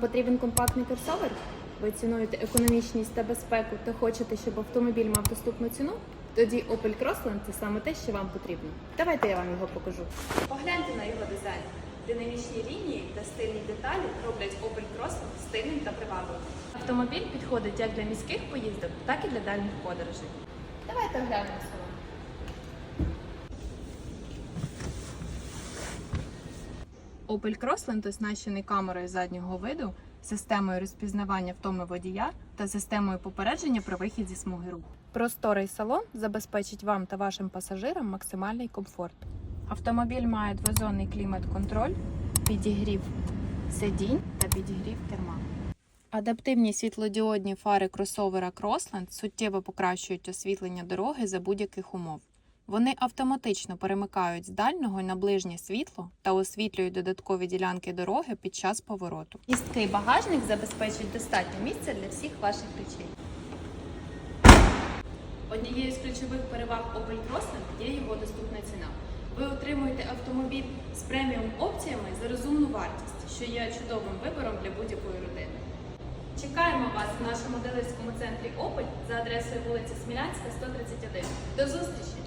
Потрібен компактний кросовер? Ви цінуєте економічність та безпеку та хочете, щоб автомобіль мав доступну ціну? Тоді Opel Crossland – це саме те, що вам потрібно. Давайте я вам його покажу. Погляньте на його дизайн. Динамічні лінії та стильні деталі роблять Opel Crossland стильним та привабливим. Автомобіль підходить як для міських поїздок, так і для дальніх подорожей. Давайте оглянемо Opel Crossland оснащений камерою заднього виду, системою розпізнавання втоми водія та системою попередження при вихід зі смуги руху. Просторий салон забезпечить вам та вашим пасажирам максимальний комфорт. Автомобіль має двозонний клімат-контроль, підігрів сидінь та підігрів керма. Адаптивні світлодіодні фари кросовера Crossland суттєво покращують освітлення дороги за будь-яких умов. Вони автоматично перемикають з дальнього на ближнє світло та освітлюють додаткові ділянки дороги під час повороту. Місткий багажник забезпечить достатньо місця для всіх ваших речей. Однією з ключових переваг Opel Crossland є його доступна ціна. Ви отримуєте автомобіль з преміум опціями за розумну вартість, що є чудовим вибором для будь-якої родини. Чекаємо вас в нашому дилерському центрі Opel за адресою вулиця Смілянська, 131. До зустрічі!